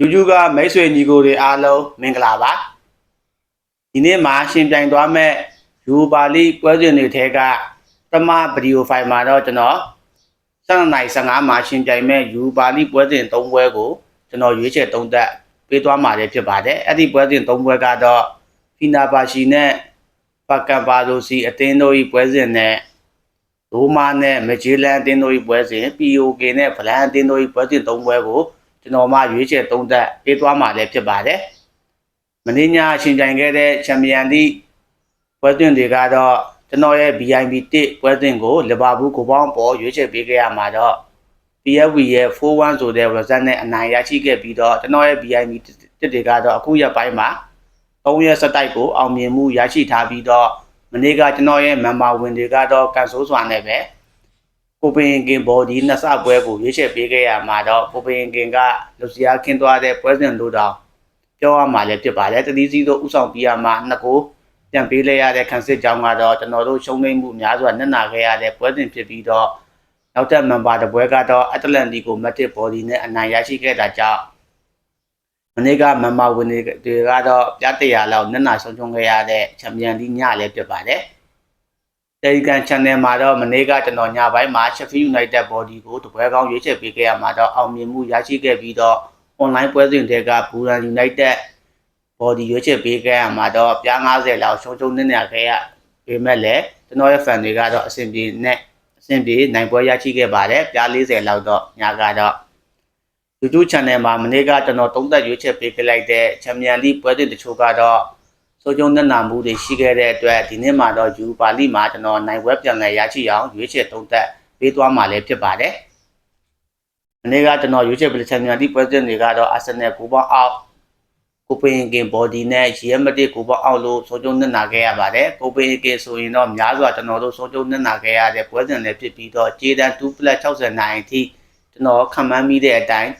ယူကျူကမိတ်ဆွေညီကိုတွေအားလုံးမင်္ဂလာပါဒီနေ့မှာရှင်ပြိုင်သွားမဲ့ယူပါလီပွဲစဉ်တွေထဲကပထမဗီဒီယိုဖိုင်မှာတော့ကျွန်တော်7နိုင်15မှာရှင်ပြိုင်မဲ့ယူပါလီပွဲစဉ်3ပွဲကိုကျွန်တော်ရွေးချယ်သုံးသပ်ပေးသွားမှာလည်းဖြစ်ပါတယ်အဲ့ဒီပွဲစဉ်3ပွဲကတော့ဖီနာပါရှီနဲ့ပကံပါလိုစီအတင်းတို့ဤပွဲစဉ်နဲ့ဒိုမာနဲ့မဂျီလန်အတင်းတို့ဤပွဲစဉ် POK နဲ့ဗလန်အတင်းတို့ဤပွဲစဉ်3ပွဲကို ကျွန်တော်မှရွေးချယ်သုံးသက်ပေးသွားမှာလည်းဖြစ်ပါတယ်။မင်းညအရှင်ပြိုင်ခဲ့တဲ့ချန်ပီယံလိပွဲသွင်းတွေကတော့ကျွန်တော်ရဲ့ VIP 1ပွဲသွင်းကိုလီဗာပူးကိုပေါင်းပေါ်ရွေးချယ်ပေးခဲ့ရမှာတော့ PFV ရဲ့4-1ဆိုတဲ့ result နဲ့အနိုင်ရရှိခဲ့ပြီးတော့ကျွန်တော်ရဲ့ VIP 1တွေကတော့အခုရက်ပိုင်းမှာ3ရက်ဆက်တိုက်ကိုအောင်မြင်မှုရရှိထားပြီးတော့မနေ့ကကျွန်တော်ရဲ့ member ဝင်တွေကတော့ကန်ဆိုးစွာနဲ့ပဲ ကိုပင်ကင်ဘော်ဒီနှစ်ဆပွဲကိုရွေးချယ်ပေးခဲ့ရမှာတော့ကိုပင်ကင်ကလူစရာခင်းသွားတဲ့ပွဲစဉ်လို့တော့ပြောရမှာလည်းဖြစ်ပါတယ်တတိစီတို့ဥဆောင်ပြရမှာနှစ်ကိုပြန်ပေးလိုက်ရတဲ့ခံစစ်ကြောင်းကတော့ကျွန်တော်တို့ရှုံးနိမ့်မှုအများစွာနက်နာခဲ့ရတဲ့ပွဲစဉ်ဖြစ်ပြီးတော့နောက်ထပ်မန်ပါတစ်ပွဲကတော့အတ္တလန်တီကိုမက်တစ်ဘော်ဒီနဲ့အနိုင်ရရှိခဲ့တာကြောင့်မနေ့ကမန်မာဝင်တွေကတော့ပြတ်တရာလောက်နက်နာဆုံးရှုံးခဲ့ရတဲ့ချန်ပီယံလိညလည်းဖြစ်ပါတယ် Telegram Channel မှာတော့မနေ့ကကျွန်တော်ညပိုင်းမှာ Sheffield United Body ကိုတပွဲကောင်းရွေးချယ်ပေးခဲ့ရမှာတော့အောင်မြင်မှုရရှိခဲ့ပြီးတော့ online ပွဲစဉ်တွေက Buran United Body ရွေးချယ်ပေးခဲ့ရမှာတော့ပြား90လောက်ရှုံးရှုံးနေနေခဲ့ရပေမဲ့လည်းကျွန်တော်ရဲ့ fan တွေကတော့အဆင်ပြေနဲ့အဆင်ပြေနိုင်ပွဲရရှိခဲ့ပါတယ်ပြား40လောက်တော့ညကတော့ YouTube Channel မှာမနေ့ကကျွန်တော်သုံးသက်ရွေးချယ်ပေးခဲ့လိုက်တဲ့ Champions League ပွဲစဉ်တချို့ကတော့ စိုးကျုံနဲ့နာမှုတွေရှိခဲ့တဲ့အတွက်ဒီနေ့မှာတော့ယူပါလိမှာကျွန်တော်နိုင်ဝက်ပြန်လည်ရရှိအောင်ရွေးချယ်သုံးသက်ပေးသွားမှာလည်းဖြစ်ပါတယ်။ဒီနေ့ကကျွန်တော်ရွေးချယ်ပလချန်ပီယံလိပွဲစဉ်တွေကတော့အာဆင်နယ်ကိုပေါအောက်ကိုပင်ကင်ဘော်ဒီနဲ့ရီယယ်မက်ဒစ်ကိုပေါအောက်လို့စိုးကျုံနဲ့နာခဲ့ရပါတယ်။ကိုပင်ကင်ဆိုရင်တော့များစွာကျွန်တော်တို့စိုးကျုံနဲ့နာခဲ့ရတဲ့ပွဲစဉ်လည်းဖြစ်ပြီးတော့ဂျေဒန် 2+69 အထိကျွန်တော်ခံမှန်းမိတဲ့အတိုင်း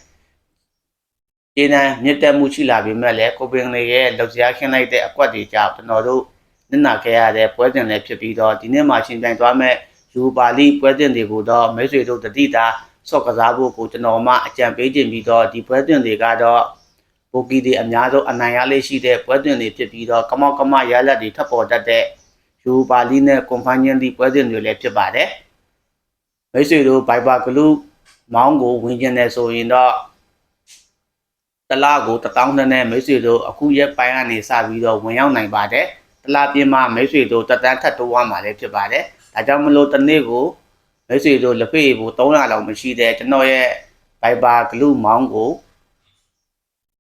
ကျေးနန်းမြင့်တက်မှုရှိလာပေမဲ့လည်းကိုပင်လေရဲ့လောက်စရာခင်းလိုက်တဲ့အကွက်တွေကြောင့်ကျွန်တော်တို့နစ်နာခဲ့ရတဲ့ပွဲစဉ်လည်းဖြစ်ပြီးတော့ဒီနေ့မှရှင်ပြိုင်သွားမဲ့ယူပါလီပွဲစဉ်တွေကိုတော့မိတ်ဆွေတို့တတိတာဆော့ကစားဖို့ကိုကျွန်တော်မှအကြံပေးခြင်းပြီးတော့ဒီပွဲစဉ်တွေကတော့ပိုကီတွေအများဆုံးအနိုင်ရလေးရှိတဲ့ပွဲစဉ်တွေဖြစ်ပြီးတော့ကမောက်ကမရလက်တွေထပ်ပေါ်တတ်တဲ့ယူပါလီနဲ့ကွန်ဖန်ညန်ဒီပွဲစဉ်တွေလည်းဖြစ်ပါတယ်မိတ်ဆွေတို့ဘိုင်ဘာဂလူမောင်းကိုဝင်ကျင်တယ်ဆိုရင်တော့ တလားကို1000နဲ့မိတ်ဆွေတို့အခုရက်ပိုင်းကနေစပြီးတော့ဝင်ရောက်နိုင်ပါတယ်တလားပြင်းမှမိတ်ဆွေတို့တက်တန်းထပ်တိုးသွားမှာလည်းဖြစ်ပါတယ်ဒါကြောင့်မလို့တစ်နေ့ကိုမိတ်ဆွေတို့လက်ဖေးကို300လောက်မရှိတဲ့ကျွန်တော်ရဲ့ Viber Glue မောင်းကို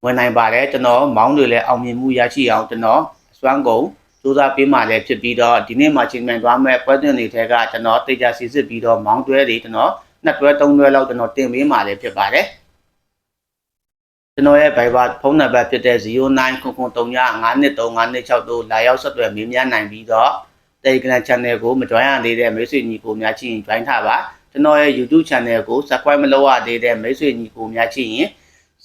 ဝင်နိုင်ပါတယ်ကျွန်တော်မောင်းတွေလည်းအောင်မြင်မှုရရှိအောင်ကျွန်တော်အစွမ်းကုန်စူးစမ်းပေးမှလည်းဖြစ်ပြီးတော့ဒီနေ့မှချိန်မှန်သွားမဲ့ပွဲသွင်းတွေထဲကကျွန်တော်တေချာစီစစ်ပြီးတော့မောင်းတွဲတွေကျွန်တော်နှစ်တွဲသုံးတွဲလောက်ကျွန်တော်တင်ပေးမှလည်းဖြစ်ပါတယ် ကျွန်တော်ရဲ့ Viber ဖုန်းနံပါတ်ဖြစ်တဲ့0999395356တို့လာရောက်ဆက်သွယ်မေးမြန်းနိုင်ပြီးတော့ Telegram Channel ကိုမ join ရသေးတဲ့မိတ်ဆွေညီကိုများချင်း join ထားပါကျွန်တော်ရဲ့ YouTube Channel ကို Subscribe မလုပ်ရသေးတဲ့မိတ်ဆွေညီကိုများချင်းရင်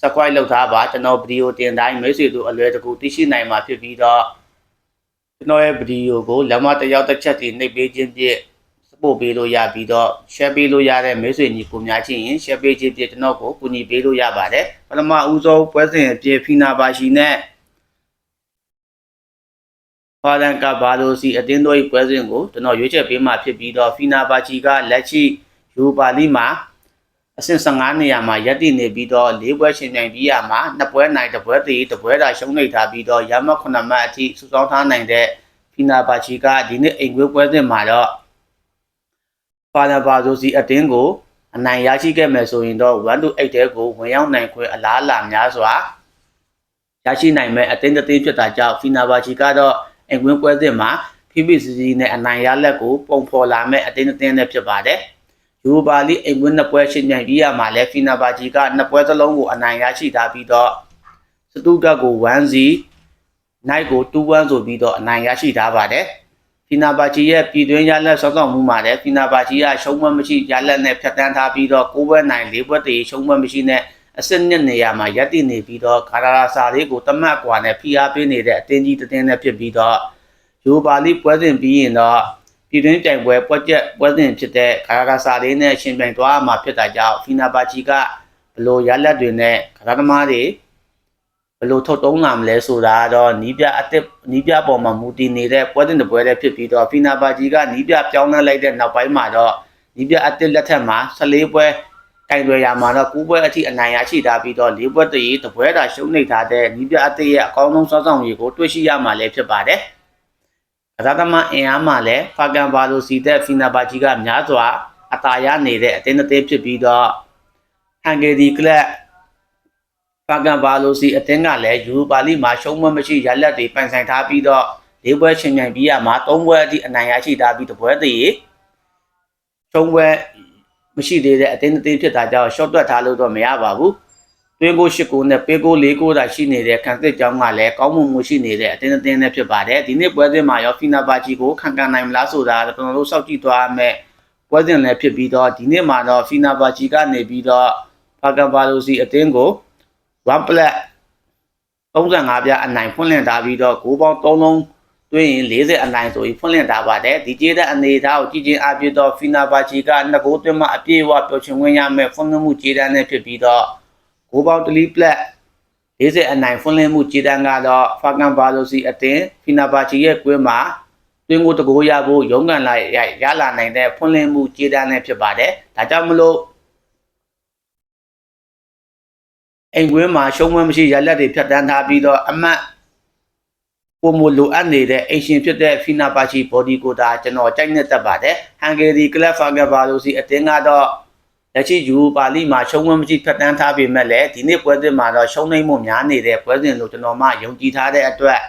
Subscribe လုပ်ထားပါကျွန်တော်ဗီဒီယိုတင်တိုင်းမိတ်ဆွေတို့အလွယ်တကူသိရှိနိုင်မှာဖြစ်ပြီးတော့ကျွန်တော်ရဲ့ဗီဒီယိုကိုလက်မတစ်ယောက်တစ်ချက်တည်းနှိပ်ပေးခြင်းဖြင့် ပို့ပေးလို့ရပြီးတော့ share ပေးလို့ရတဲ့မိတ်ဆွေညီကိုများချင်းရင် share ပေးခြင်းဖြင့်ကျွန်တော်ကိုကူညီပေးလို့ရပါတယ်ပထမဦးဆုံးပွဲစဉ်အဖြစ်ဖီနာပါရှိနဲ့ဖာလန်ကဘာလိုစီအတင်းတို့၏ပွဲစဉ်ကိုကျွန်တော်ရွေးချယ်ပေးမှဖြစ်ပြီးတော့ဖီနာပါချီကလက်ရှိယူပါလီမှာအဆင့်15နေရာမှာရပ်တည်နေပြီးတော့၄ပွဲရှင်ပြိုင်ပြီးရမှာနှစ်ပွဲနိုင်တစ်ပွဲတည်တစ်ပွဲသာရှုံးနေထားပြီးတော့ရမတ်9မှတ်အထိစုဆောင်းထားနိုင်တဲ့ဖီနာပါချီကဒီနေ့အိမ်ကွေးပွဲစဉ်မှာတော့ ပါလပါဆိုစီအတင်းကိုအနိုင်ရရှိခဲ့မယ်ဆိုရင်တော့1 to 8တဲကိုဝင်ရောက်နိုင်ခွင့်အလားအလာများစွာရရှိနိုင်မဲ့အတင်းတစ်တင်းဖြစ်တာကြောင့်ဖီနာဘာချီကတော့အင်ကွင်းပွဲစဉ်မှာ PPCC နဲ့အနိုင်ရလက်ကိုပုံဖော်လာမဲ့အတင်းတစ်တင်းနဲ့ဖြစ်ပါတယ်။ယူပါလီအင်ကွင်းနှစ်ပွဲရှင်းပြိုင်ပြီးရမှာလဲဖီနာဘာချီကနှစ်ပွဲစလုံးကိုအနိုင်ရရှိထားပြီးတော့စတူဂတ်ကို1-0 night ကို2-1ဆိုပြီးတော့အနိုင်ရရှိထားပါတယ်။ ဖီနာဘာချီရဲ့ပြည်တွင်းရလက်ဆောက်ဆောင်မှုမှာလည်းဖီနာဘာချီကရှုံးမမရှိရလက်နဲ့ဖြတ်တန်းထားပြီးတော့ကိုးဘွဲနိုင်လေးဘွဲတည်ရှုံးမမရှိနဲ့အစစ်နှစ်နေရာမှာရပ်တည်နေပြီးတော့ဂါရာစာလေးကိုတမတ်ကွာနဲ့ဖိအားပေးနေတဲ့အတင်းကြီးတင်းနဲ့ဖြစ်ပြီးတော့ယူပါလီပွဲစဉ်ပြီးရင်တော့ပြည်တွင်းပြိုင်ပွဲပွဲချက်ပွဲစဉ်ဖြစ်တဲ့ဂါရာစာလေးနဲ့ရှင်ပြိုင်သွားမှာဖြစ်တာကြောင့်ဖီနာဘာချီကဘလို့ရလက်တွေနဲ့ဂါရသမားတွေ ယ်လိုထုတ်တုံးလာမလဲဆိုတာကတော့နီးပြအစ်စ်နီးပြပေါ်မှာမူတည်နေတဲ့ပွဲတင်တစ်ပွဲတည်းဖြစ်ပြီးတော့ဖီနာပါဂျီကနီးပြပြောင်းလဲလိုက်တဲ့နောက်ပိုင်းမှာတော့နီးပြအစ်စ်လက်ထက်မှာ14ပွဲကင်တွယ်ရမှာတော့9ပွဲအထိအနိုင်ရရှိထားပြီးတော့၄ပွဲတည်းတပွဲတာရှုံးနေထားတဲ့နီးပြအစ်စ်ရဲ့အကောင်းဆုံးစောင့်ဆောင်ရည်ကိုတွေ့ရှိရမှာလည်းဖြစ်ပါတယ်။အသာသမားအင်အားမှာလည်းဖာကန်ဘာလိုစီတဲ့ဖီနာပါဂျီကများစွာအသာရနေတဲ့အတင်းအသေးဖြစ်ပြီးတော့ဟန်ဂေရီကလပ် ဖာကန်ဘာလိုစီအတင်းကလည်းယူပါလီမှာရှုံးမမရှိရလက်တွေပိုင်ဆိုင်ထားပြီးတော့၄ပွဲချင်းမြိုင်ပြီးရမှာ၃ပွဲအထိအနိုင်ရရှိထားပြီးတပွဲတည်းရှုံးပွဲမရှိသေးတဲ့အတင်းအသေးဖြစ်တာကြောင့် short တွက်ထားလို့တော့မရပါဘူးတွင်းကို၈ကိုနဲ့ပေးကို၄ကိုသာရှိနေတဲ့ခံစစ်ကြောင်းကလည်းကောင်းမှုမှုရှိနေတဲ့အတင်းအသင်းနဲ့ဖြစ်ပါတယ်ဒီနေ့ပွဲစဉ်မှာရောဖီနာပါချီကိုခံကန်နိုင်မလားဆိုတာကျွန်တော်တို့စောင့်ကြည့်သွားမယ်ပွဲစဉ်လည်းဖြစ်ပြီးတော့ဒီနေ့မှာတော့ဖီနာဘာချီကနေပြီးတော့ဖာကန်ဘာလိုစီအတင်းကို 1 plat 35ပြအနိုင်ဖွင့်လှစ်ထားပြီးတော့9ပေါင်း3လုံးတွင်းရင်40အနိုင်ဆိုပြီးဖွင့်လှစ်ထားပါတယ်ဒီကျေးတဲ့အနေအထားကိုကြည့်ချင်းအပြည့်တော့ဖီနာဘာချီကနှစ်ကိုတွင်းမှာအပြည့်အဝပျော်ရွှင်ဝင်ရမယ်ဖွင့်လှစ်မှုကျေးတန်းနဲ့ဖြစ်ပြီးတော့9ပေါင်း3 plat 40အနိုင်ဖွင့်လှစ်မှုကျေးတန်းကတော့ဖာကန်ဘာလိုစီအတင်းဖီနာဘာချီရဲ့ကွင်းမှာတွင်းကိုတကိုးရဖို့ရုံးကန်လာရရလာနိုင်တဲ့ဖွင့်လင်းမှုကြေးတန်းလည်းဖြစ်ပါတယ်။ဒါကြောင့်မလို့ အိမ်ကွင်းမှာရှုံးမမရှိရလက်တွေဖြတ်တန်းထားပြီးတော့အမတ်ပုံမလိုအပ်နေတဲ့အိမ်ရှင်ဖြစ်တဲ့ဖီနာပါချီဘော်ဒီကိုတာကျွန်တော်ကြိုက်နေတတ်ပါတယ်။ဟန်ဂေရီကလပ်ဖာဂဘာလိုစီအတင်းကတော့လက်ရှိယူပါလီမှာရှုံးမမရှိဖြတ်တန်းထားပေမဲ့လည်းဒီနေ့ပွဲစဉ်မှာတော့ရှုံးနေမှုများနေတဲ့ပွဲစဉ်လို့ကျွန်တော်မှယုံကြည်ထားတဲ့အတွက်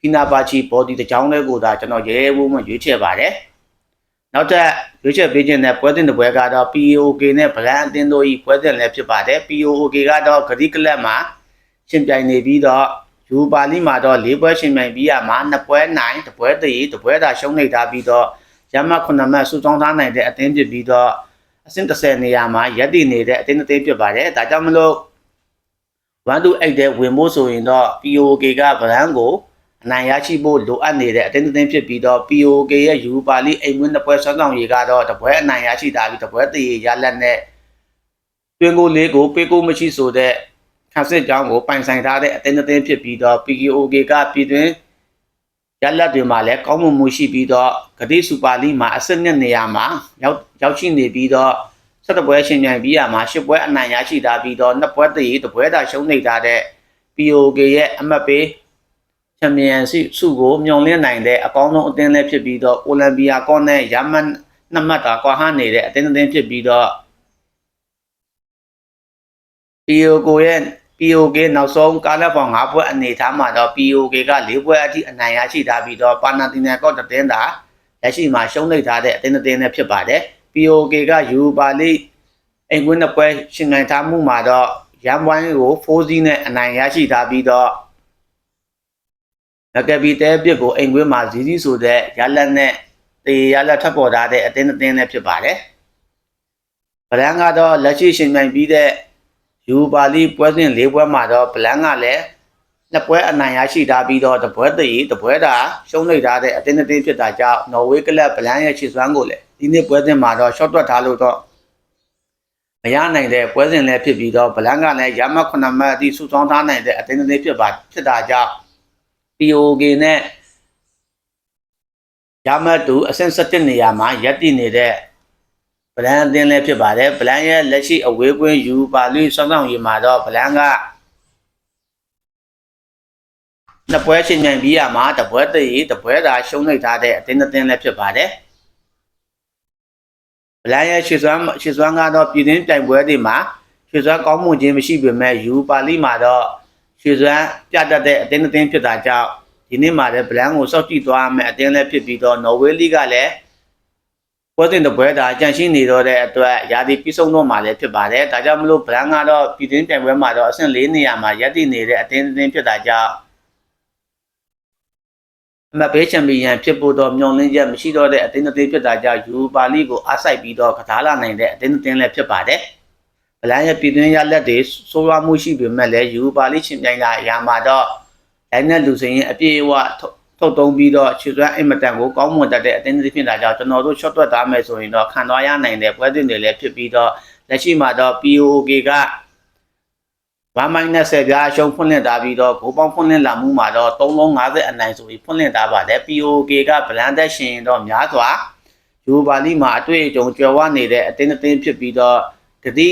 ဖီနာပါချီဘော်ဒီတစ်ချောင်းလေးကိုသာကျွန်တော်ရဲရဲဝုန်းဝရွေးချယ်ပါတယ်။ နောက်ထပ်ရွေးချယ်ပေးခြင်းတဲ့ပွဲတင်တဲ့ပွဲကတော့ POK နဲ့ဗလန်အတင်းတို့ဤပွဲတင်လည်းဖြစ်ပါတယ်။ POK ကတော့ဂရီကလပ်မှာရှင်ပြိုင်နေပြီးတော့ယူပါလီမှာတော့၄ပွဲရှင်ပြိုင်ပြီးရမှာ၂ပွဲနိုင်တစ်ပွဲတည်းတစ်ပွဲသာရှုံးနေထားပြီးတော့ရမတ်9မှတ်စုဆောင်းထားနိုင်တဲ့အတင်းဖြစ်ပြီးတော့အဆင့်30နေရာမှာရပ်တည်နေတဲ့အတင်းအတင်းဖြစ်ပါတယ်။ဒါကြောင့်မလို့1 to 8တဲ့ဝင်ဖို့ဆိုရင်တော့ POK ကဗလန်ကို အနိုင်ရရှိဖို့လိုအပ်နေတဲ့အတင်းအတင်းဖြစ်ပြီးတော့ POK ရဲ့ယူပါလီအိမ်မွန်းတစ်ပွဲဆွမ်းဆောင်ရေးကတော့တပွဲအနိုင်ရရှိတာပြီးတပွဲတည်ရလက်နဲ့တွင်ကိုလေးကိုပေးကိုမရှိဆိုတဲ့ခါစစ်ကြောင်းကိုပိုင်ဆိုင်ထားတဲ့အတင်းအတင်းဖြစ်ပြီးတော့ POK ကပြည်တွင်ရလက်တွေမှာလည်းကောင်းမွန်မှုရှိပြီးတော့ဂတိစူပါလီမှာအဆင့်နှစ်နေရာမှာရောက်ရောက်ရှိနေပြီးတော့ဆက်တပွဲရှင်ပြိုင်ပြီးရမှာရှစ်ပွဲအနိုင်ရရှိတာပြီးတော့နှစ်ပွဲတည်တပွဲသာရှုံးနေထားတဲ့ POK ရဲ့အမှတ်ပေး ချန်ပီယံစုစုကိုမျှော်လင့်နိုင်တဲ့အကောင်းဆုံးအသင်းလည်းဖြစ်ပြီးတော့အိုလံပီယာကောနဲ့ယာမန်နှစ်မှတ်သာကွာဟနေတဲ့အသင်းအသင်းဖြစ်ပြီးတော့ POK ရဲ့ POK နောက်ဆုံးကားလက်ပေါင်၅ပွဲအနေထားမှာတော့ POK က၄ပွဲအထိအနိုင်ရရှိထားပြီးတော့ပါနာတီနယ်ကော့တတင်းသာလက်ရှိမှာရှုံးနေထားတဲ့အသင်းအသင်းလည်းဖြစ်ပါတယ် POK ကယူပါလိအိမ်ကွင်းနှစ်ပွဲရှင်နိုင်ထားမှုမှာတော့ရန်ဝိုင်းကို4စီးနဲ့အနိုင်ရရှိထားပြီးတော့ လက်ကပီတဲပြစ်ကိုအိမ်ကွင်းမှာဇီးဇီးဆိုတဲ့ရလက်နဲ့တေရလက်ထပ်ပေါ်ထားတဲ့အတင်းအတင်းနဲ့ဖြစ်ပါတယ်။ဗလန်ကတော့လက်ရှိရှင်ပြိုင်ပြီးတဲ့ယူပါလီပွဲစဉ်၄ပွဲမှာတော့ဗလန်ကလည်းနှစ်ပွဲအနိုင်ရရှိထားပြီးတော့တပွဲတည်းတပွဲတာရှုံးလိုက်ထားတဲ့အတင်းအတင်းဖြစ်တာကြောင့်နော်ဝေးကလပ်ဗလန်ရဲ့ခြေစွမ်းကိုလည်းဒီနေ့ပွဲစဉ်မှာတော့ short တွက်ထားလို့တော့မရနိုင်တဲ့ပွဲစဉ်လည်းဖြစ်ပြီးတော့ဗလန်ကလည်းရမတ်9မှတ်အထိစုဆောင်းထားနိုင်တဲ့အတင်းအတင်းဖြစ်ပါဖြစ်တာကြောင့် POK နဲ့ရမတ်တူအဆင့်17နေရာမှာရပ်တည်နေတဲ့ဗလန်အသင်းလည်းဖြစ်ပါတယ်ဗလန်ရဲ့လက်ရှိအဝေးကွင်းယူပါလိစောင်းဆောင်ရေးမှာတော့ဗလန်ကနှစ်ပွဲချင်းမြိုင်ပြီးရမှာတပွဲတည်းတပွဲသာရှုံးလိုက်ထားတဲ့အသင်းအသင်းလည်းဖြစ်ပါတယ်ဗလန်ရဲ့ရှေ့စွမ်းရှေ့စွမ်းကတော့ပြည်တွင်းပြိုင်ပွဲတွေမှာရှေ့စွမ်းကောင်းမှုခြင်းမရှိပေမဲ့ယူပါလိမှာတော့ ရွှေစွမ်းပြတတ်တဲ့အတင်းအတင်းဖြစ်တာကြောင့်ဒီနေ့မှာလည်းဗလန်ကိုစောက်ကြည့်သွားမယ်အတင်းလည်းဖြစ်ပြီးတော့နော်ဝေးလိကလည်းပွဲစဉ်တစ်ပွဲသာကြန့်ရှိနေတော့တဲ့အတွက်ယာတီပြီးဆုံးတော့မှလည်းဖြစ်ပါတယ်ဒါကြောင့်မလို့ဗလန်ကတော့ပြည်တွင်းပြိုင်ပွဲမှာတော့အဆင့်၄နေရာမှာရပ်တည်နေတဲ့အတင်းအတင်းဖြစ်တာကြောင့်အမဘေးချန်ပီယံဖြစ်ဖို့တော့မျှော်လင့်ချက်မရှိတော့တဲ့အတင်းအတင်းဖြစ်တာကြောင့်ယူပါလိကိုအားစိုက်ပြီးတော့ကစားလာနိုင်တဲ့အတင်းအတင်းလည်းဖြစ်ပါတယ်ဗ လန်ရဲ့ပြည်တွင်းရလက်တွေဆိုးရွားမှုရှိပေမဲ့လည်းယူပါလိချင်းပြိုင်တာအရာမှာတော့တိုင်းနဲ့လူစင်ရင်အပြည့်အဝထုတ်တုံးပြီးတော့ခြေစွမ်းအိမ်မတန်ကိုကောင်းမွန်တတ်တဲ့အတင်းအတင်းဖြစ်တာကြောင့်ကျွန်တော်တို့ short တွက်သားမယ်ဆိုရင်တော့ခံသွားရနိုင်တဲ့ပွဲစဉ်တွေလည်းဖြစ်ပြီးတော့လက်ရှိမှာတော့ POK က1 minus 10ပြားအရှုံးဖွင့်လှစ်ထားပြီးတော့ဂိုးပေါင်းဖွင့်လှစ်လာမှုမှာတော့3လုံး50အနိုင်ဆိုပြီးဖွင့်လှစ်ထားပါတယ် POK ကဗလန်သက်ရှင်တော့များစွာယူပါလိမှာအတွေ့အကြုံကြွယ်ဝနေတဲ့အတင်းအတင်းဖြစ်ပြီးတော့ဂတိ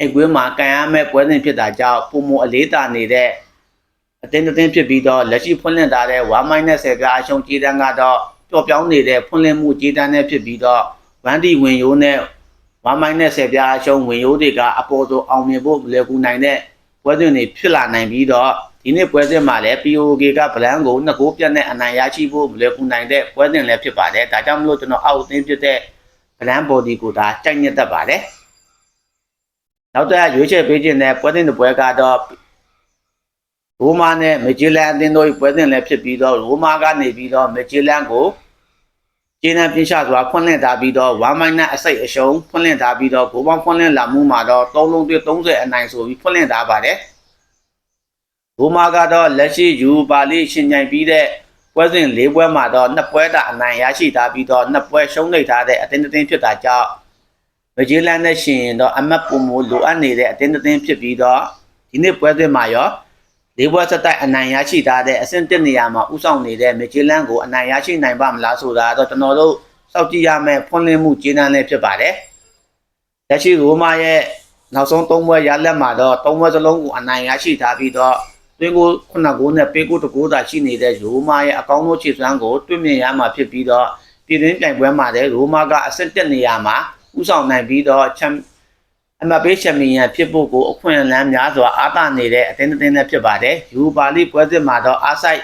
အိတ်ကွင်းမှာကန်ရမဲ့ပွဲစဉ်ဖြစ်တာကြောင့်ပုံမအလေးတာနေတဲ့အတင်းအတင်းဖြစ်ပြီးတော့လက်ရှိဖွင့်လှစ်ထားတဲ့1 minus 10ပြားအရှုံးကြေးတန်းကတော့ပျော့ပြောင်းနေတဲ့ဖွင့်လှစ်မှုကြေးတန်းနဲ့ဖြစ်ပြီးတော့1ဒီဝင်ရိုးနဲ့1 minus 10ပြားအရှုံးဝင်ရိုးတွေကအပေါ်သို့အောင်မြင်ဖို့လွယ်ကူနိုင်တဲ့ပွဲစဉ်တွေဖြစ်လာနိုင်ပြီးတော့ဒီနေ့ပွဲစဉ်မှာလည်း POK ကဗလန်ကိုနှစ်ကိုပြတ်နဲ့အနိုင်ရရှိဖို့မလွယ်ကူနိုင်တဲ့ပွဲစဉ်လည်းဖြစ်ပါတယ်။ဒါကြောင့်မလို့ကျွန်တော်အောက်အသင်းဖြစ်တဲ့ဗလန် body ကိုဒါကြိုက်ညက်တတ်ပါတယ်။ နောက်တစ်ရွေးချယ်ပေးခြင်းတဲ့ပွဲစဉ်တစ်ပွဲကတော့ရိုမာနဲ့မဂျီလန်အသင်းတို့ပွဲစဉ်လည်းဖြစ်ပြီးတော့ရိုမာကနေပြီးတော့မဂျီလန်ကိုကျင်းတဲ့ပြင်းချစွာဖွင့်လှစ်ထားပြီးတော့1 minus အစိတ်အရှုံးဖွင့်လှစ်ထားပြီးတော့ဂိုးပေါင်းဖွင့်လှစ်လာမှုမှာတော့3လုံးတွေ့30အနိုင်ဆိုပြီးဖွင့်လှစ်ထားပါတယ်။ဂိုးမာကတော့လက်ရှိယူပါလိရှင်ញိုင်ပြီးတဲ့ပွဲစဉ်၄ပွဲမှာတော့နှစ်ပွဲတာအနိုင်ရရှိထားပြီးတော့နှစ်ပွဲရှုံးနေထားတဲ့အတင်းအတင်းဖြစ်တာကြောင့် မဂျီလန်နဲ့ရှင်ရင်တော့အမတ်ပုံမလိုအပ်နေတဲ့အတင်းအတင်းဖြစ်ပြီးတော့ဒီနေ့ပွဲစဉ်မှာရောလေးပွဲဆက်တိုက်အနိုင်ရရှိထားတဲ့အဆင့်တစ်နေရာမှာဥဆောင်နေတဲ့မီချီလန်ကိုအနိုင်ရရှိနိုင်ပါမလားဆိုတာတော့ကျွန်တော်တို့စောင့်ကြည့်ရမယ့်ဖွင့်လှစ်မှုကျေးနန်းလည်းဖြစ်ပါတယ်။လက်ရှိရိုမာရဲ့နောက်ဆုံး၃ပွဲရလက်မှာတော့၃ပွဲစလုံးကိုအနိုင်ရရှိထားပြီးတော့တွင်းကိုခုနကိုနဲ့ပေးကိုတကိုးသာရှိနေတဲ့ရိုမာရဲ့အကောင်းဆုံးခြေစွမ်းကိုတွေ့မြင်ရမှာဖြစ်ပြီးတော့ပြည်တွင်းပြိုင်ပွဲမှာလည်းရိုမာကအဆင့်တစ်နေရာမှာ ဥဆောင်နိုင်ပြီးတော့ချန်အမပေးချန်ပီယံဖြစ်ဖို့ကိုအခွင့်အလမ်းများစွာအားသာနေတဲ့အတင်းအတင်းနဲ့ဖြစ်ပါတယ်ယူပါလိပွဲစစ်မှာတော့အားဆိုင်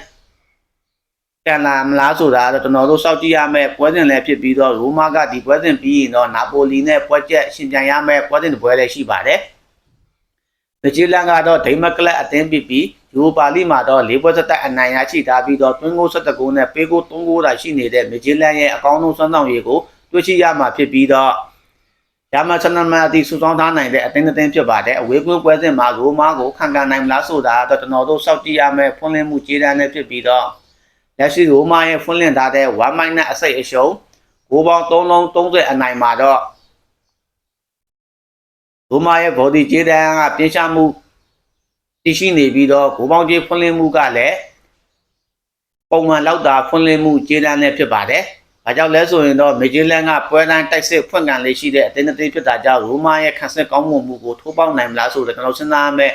ကန်လာမလားဆိုတာတော့ကျွန်တော်တို့စောင့်ကြည့်ရမယ့်ပွဲစဉ်လည်းဖြစ်ပြီးတော့ရိုမာကဒီပွဲစဉ်ပြီးရင်တော့နာပိုလီနဲ့ပွဲချက်ရှင်ပြိုင်ရမယ့်ပွဲစဉ်တစ်ပွဲလည်းရှိပါတယ်။ဗဂျီလန်ကတော့ဒိမကလပ်အသင်းပြီးပြီးယူပါလိမှာတော့လေးပွဲစတက်အနိုင်ရရှိထားပြီးတော့တွင်းကို၁၁ကိုနဲ့ပေးကို၃ကိုသာရှိနေတဲ့ဗဂျီလန်ရဲ့အကောင်းဆုံးစွမ်းဆောင်ရည်ကိုတွေ့ရှိရမှာဖြစ်ပြီးတော့ ရမချနမအတီစူဆောင်းထားနိုင်တဲ့အတင်းအတင်းဖြစ်ပါတယ်အဝေးကွင်းပွဲစဉ်မှာရိုမာကိုခံကန်နိုင်မလားဆိုတာတော့ကျွန်တော်တို့စောင့်ကြည့်ရမယ့်ဖွင့်လှစ်မှုကြေးတန်းနဲ့ဖြစ်ပြီးတော့လက်ရှိရိုမာရဲ့ဖွင့်လှစ်ထားတဲ့1 minus အစိတ်အရှုံးဂိုးပေါင်း3လုံး30အနိုင်မှာတော့ရိုမာရဲ့ body ကြေးတန်းကပြင်းချမှုတရှိနေပြီးတော့ဂိုးပေါင်းကြေးဖွင့်လှစ်မှုကလည်းပုံမှန်လောက်တာဖွင့်လှစ်မှုကြေးတန်းနဲ့ဖြစ်ပါတယ်။ ဘာကြောင့်လဲဆိုရင်တော့မေဂျီလန်ကပွဲတိုင်းတိုက်စစ်ဖွင့်ကန်လေးရှိတဲ့အတင်းအတင်းဖြစ်တာကြောင့်ရိုမာရဲ့ခန့်စစ်ကောင်းမွန်မှုကိုထိုးပေါက်နိုင်မလားဆိုတော့ကျွန်တော်စဉ်းစားရမယ်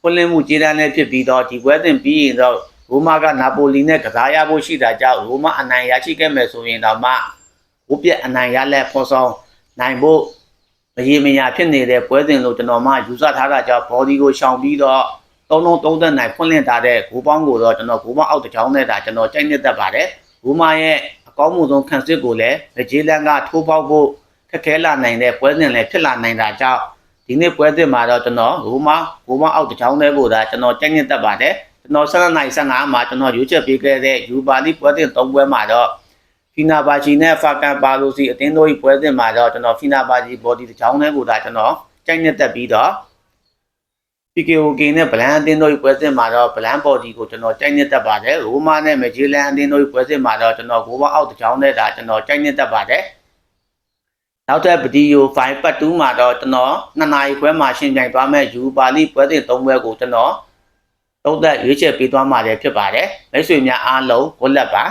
ဖွင့်လင်းမှုကြေးတန်းနဲ့ဖြစ်ပြီးတော့ဒီပွဲစဉ်ပြီးရင်တော့ရိုမာကနာပိုလီနဲ့ကစားရဖို့ရှိတာကြောင့်ရိုမာအနိုင်ရရှိခဲ့မယ်ဆိုရင်တော့မှဘိုးပြက်အနိုင်ရလက်ဖော်ဆောင်နိုင်ဖို့မရေမရာဖြစ်နေတဲ့ပွဲစဉ်လို့ကျွန်တော်မှယူဆထားတာကြောင့် body ကိုရှောင်ပြီးတော့သုံးလုံးသုံးသက်နိုင်ဖွင့်လင့်ထားတဲ့ဂိုးပေါင်းကိုတော့ကျွန်တော်ဂိုးပေါင်းအောက်တစ်ချောင်းနဲ့ဒါကျွန်တော်ကြိုက်နေတတ်ပါတယ်ဂိုးမာရဲ့အ ကောင်းမှုဆုံးခံစစ်ကိုလည်းဗဂျီလန်ကထိုးပေါက်ဖို့ခက်ခဲလာနိုင်တဲ့ပွဲစဉ်လည်းဖြစ်လာနိုင်တာကြောင့်ဒီနေ့ပွဲစဉ်မှာတော့ကျွန်တော်ဂိုးမာဂိုးပေါင်းအောက်တစ်ချောင်းနဲ့ကိုဒါကျွန်တော်ကြိုက်နေတတ်ပါတယ်ကျွန်တော်12နိုင်15မှာကျွန်တော်ရွေးချက်ပေးခဲ့တဲ့ယူပါလီပွဲစဉ်3ပွဲမှာတော့ဖီနာဘာချီနဲ့ဖာကန်ပါလိုစီအတင်းတို့ပွဲစဉ်မှာတော့ကျွန်တော်ဖီနာဘာချီဘော်ဒီတစ်ချောင်းနဲ့ကိုဒါကျွန်တော်ကြိုက်နေတတ်ပြီးတော့ PKOK နဲ့ဗလန်အတင်းတို့ပွဲစဉ်မှာတော့ဗလန်ဘော်ဒီကိုကျွန်တော်ကြိုက်နေတတ်ပါတယ်ရိုမာနဲ့မဂျီလန်အတင်းတို့ပွဲစဉ်မှာတော့ကျွန်တော်ကိုဘအောက်တစ်ချောင်းနဲ့ဒါကျွန်တော်ကြိုက်နေတတ်ပါတယ်နောက်ထပ်ဗီဒီယိုဖိုင်ပတ်2မှာတော့ကျွန်တော်2နာရီခွဲမှာရှင်းပြသွားမဲ့ယူပါလီပွဲစဉ်3ပွဲကိုကျွန်တော်သုံးသက်ရွေးချယ်ပေးသွားမှာလည်းဖြစ်ပါတယ်မိတ်ဆွေများအားလုံးကိုလက်ပါ